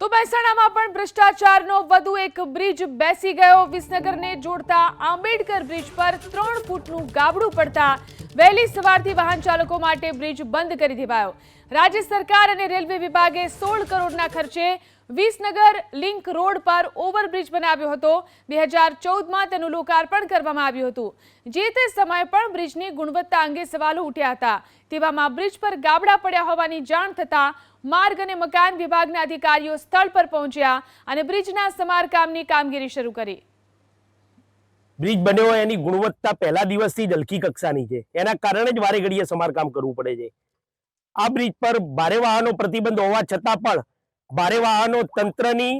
તો મહેસાણામાં પણ ભ્રષ્ટાચારનો વધુ એક બ્રિજ બેસી ગયો. વિસનગરને જોડતા આંબેડકર બ્રિજ પર ત્રણ ફૂટનું ગાબડું પડતા વહેલી સવારથી વાહન ચાલકો માટે બ્રિજ બંધ કરી દેવાયો. રાજ્ય સરકાર અને રેલવે વિભાગે સોળ કરોડના ખર્ચે વિસનગર લિંક રોડ પર ઓવરબ્રિજ બનાવ્યો હતો. બે હજાર ચૌદમાં તેનું લોકાર્પણ કરવામાં આવ્યું હતું. જે તે સમયે પણ બ્રિજની ગુણવત્તા અંગે સવાલો ઉઠ્યા હતા. તેવામાં બ્રિજ પર ગાબડા પડ્યા હોવાની જાણ થતાં માર્ગ અને મકાન વિભાગના અધિકારીઓ સ્થળ પર પહોંચ્યા અને બ્રિજના સમારકામની કામગીરી શરૂ કરી. બ્રિજ બન્યો એની ગુણવત્તા પહેલા દિવસથી જ હલકી કક્ષાની છે. એના કારણે જ વારે ઘડીએ સમારકામ કરવું પડે છે. આ બ્રિજ પર ભારે વાહનો પ્રતિબંધ હોવા છતાં પણ ભારે વાહનો તંત્રની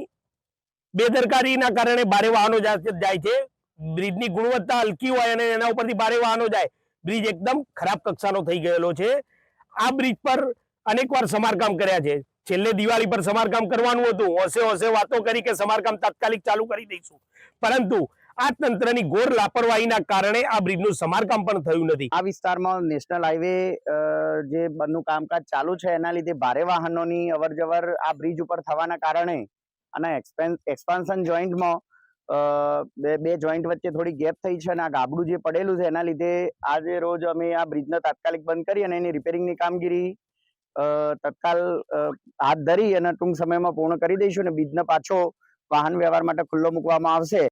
બેદરકારીના કારણે ભારે વાહનો જાય છે. બ્રિજની ગુણવત્તા હલકી હોય અને એના ઉપરથી ભારે વાહનો જાય, બ્રિજ એકદમ ખરાબ કક્ષાનો થઈ ગયેલો છે. આ બ્રિજ પર અનેકવાર સમારકામ કર્યા છે. છેલ્લે દિવાળી પર સમારકામ કરવાનું હતું. હોશે હોશે વાતો કરી કે સમારકામ તાત્કાલિક ચાલુ કરી દઈશું. પરંતુ આ તંત્રની ઘોર લાપરવાહીના કારણે આ બ્રિજનું સમારકામ પણ થયું નથી. આ વિસ્તારમાં નેશનલ હાઈવે જે બનનું કામકાજ ચાલુ છે, એના લીધે ભારે વાહનોની અવર જવર આ બ્રિજ ઉપર થવાના કારણે અને એક્સપાન્શન જોઈન્ટમાં બે બે જોઈન્ટ વચ્ચે થોડી ગેપ થઈ છે અને આ ગાબડું જે પડેલું છે, એના લીધે આજે રોજ અમે આ બ્રિજને તાત્કાલિક બંધ કરી અને એની રિપેરિંગની કામગીરી તત્કાલ હાથ ધરી અને ટૂંક સમયમાં પૂર્ણ કરી દઈશું અને બ્રિજને પાછો વાહન વ્યવહાર માટે ખુલ્લો મૂકવામાં આવશે.